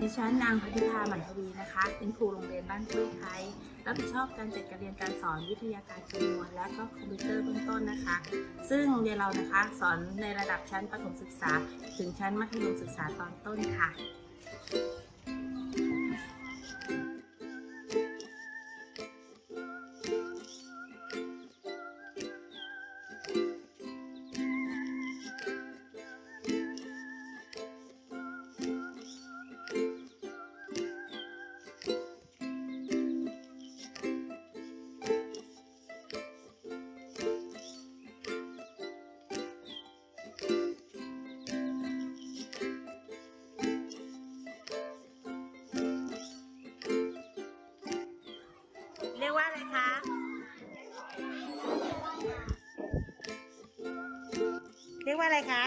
ดิฉันนางพัทิภาหมันทวีนะคะ เป็นครูโรงเรียนบ้านกล้วยไทยรับผิดชอบการจัดการเรียนการสอนวิทยาการคำนวณและก็คอมพิวเตอร์เบื้องต้นนะคะ ซึ่งโรงเรียนเรานะคะสอนในระดับชั้นประถมศึกษา ถึงชั้นมัธยมศึกษาตอนต้นค่ะ รียกว่าอะไรคะ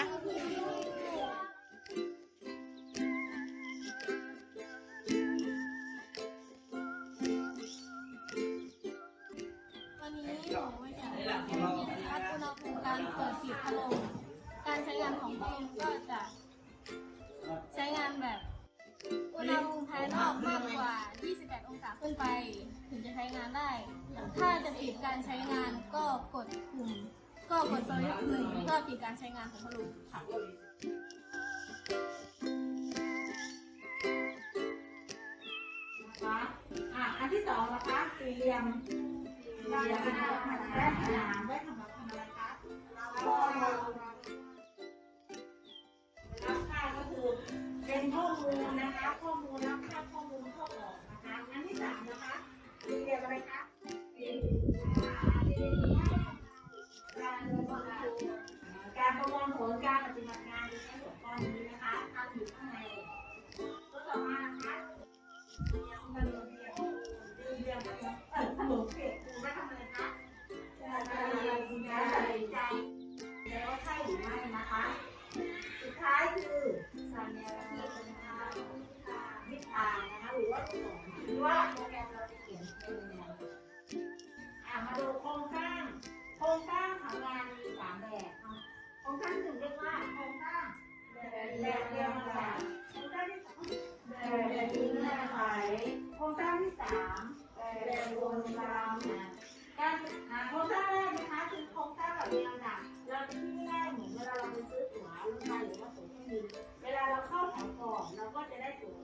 วันนี้หนูจะวัดอุณหภูมิการเปิดปิดพัดลมการใช้งานของพัดลมก็จะ ใช้งานแบบอุณหภูมิภายนอกมากกว่า 28 องศาขึ้นไป ถึงจะใช้งานได้ ถ้าจะปิดการใช้งานก็กดปุ่ม ก็กดสวิตช์หนึ่งเพื่อปิดการใช้งานของพัดลมค่ะ นะคะอะอันที่สองนะคะสี่เหลี่ยมสี่เหลี่ยมนะคะได้ขนานได้ทำมาทำอะไรคะก็รับค่าก็คือเป็นข้อมูลนะคะ ข้อมูลรับค่าข้อมูลเข้าออกนะคะ อันที่สามนะคะสี่เหลี่ยมอะไรคะ ผลการปฏิบัติงานในหัวข้อนี้นะคะทำอยู่ข้างในตัวต่อมานะคะขนมเปียกเรียนเออขนมเปียกครูไม่ทำอะไรคะใจใจใจแล้วใช่หรือไม่นะคะ สุดท้ายคือสัญลักษณ์นะคะวิชานะคะหรือว่าสอนหรือว่าโปรแกรมเราจะเขียนเป็นยังไงอะมาดู สร้างที่หนึ่งเรียกว่าโครงสร้างแบบเรียงลำดับโครงสร้างที่สองแบบนี้นะคะโครงสร้างที่สามแบบวนกลางนการหาโครงสร้างแรกนะคะคือโครงสร้างแบบเรีลำดับเราจะที่แรกเหมือนเวลาเราไปซื้อตั๋วรถไฟหรือว่าตั๋วเครื่องบินเวลาเราเข้าแถวก่อนเราก็จะได้ตั๋ว